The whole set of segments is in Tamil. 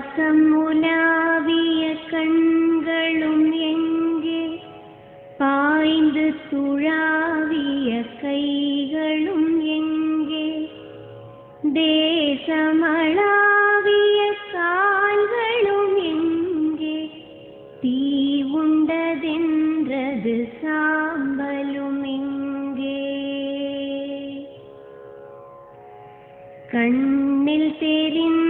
பாசம் உலாவிய கண்களும் எங்கே? பாய்ந்து துழாவிய கைகளும் எங்கே? தேசமளாவிய கால்களும் எங்கே? தீ உண்டதென்றது சாம்பலும் எங்கே? கண்ணில் தெரிந்த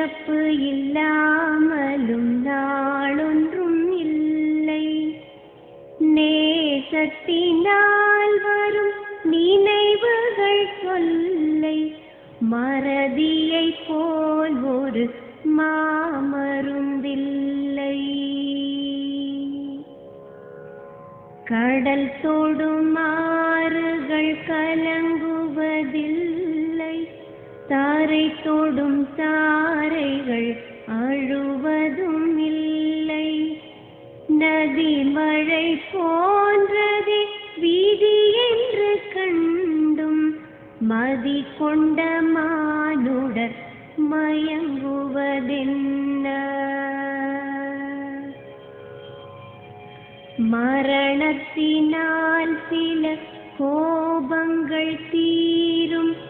இறப்பு இல்லாமலும் நாளொன்றும் இல்லை. நேசத்தினால் வரும் நினைவுகள் சொல்லை மறதியை போல் ஒரு மாமருந்தில்லை. கடல் தொடும் ஆறுகள் கலங்குவ யாரை தொடும் தாரைகள் அழுவதும் இல்லை. நதி மழை போன்றதே வீதி என்று கண்டும் மதி கொண்ட மானுடர் மயங்குவதென்ன? மரணத்தினால் சில கோபங்கள் தீரும்.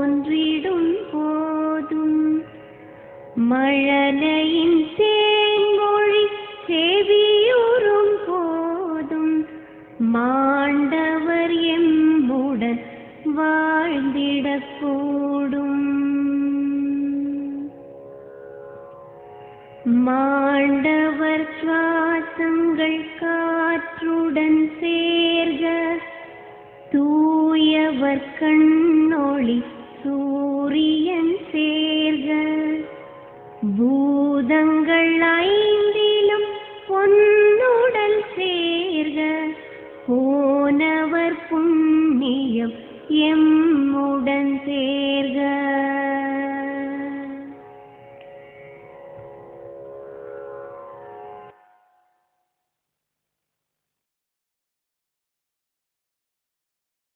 தோன்றிடும் போதும். மழலையின் தேன்மொழி செவியுறும் போதும். மாண்டவர் எம்புடன் வாழ்ந்திடக்கூடும். மாண்டவர் சுவாசங்கள் காற்றுடன் சேர்க. தூயவர் கண்ணொழி சூரியன் சேர்க. பூதங்கள் ஐ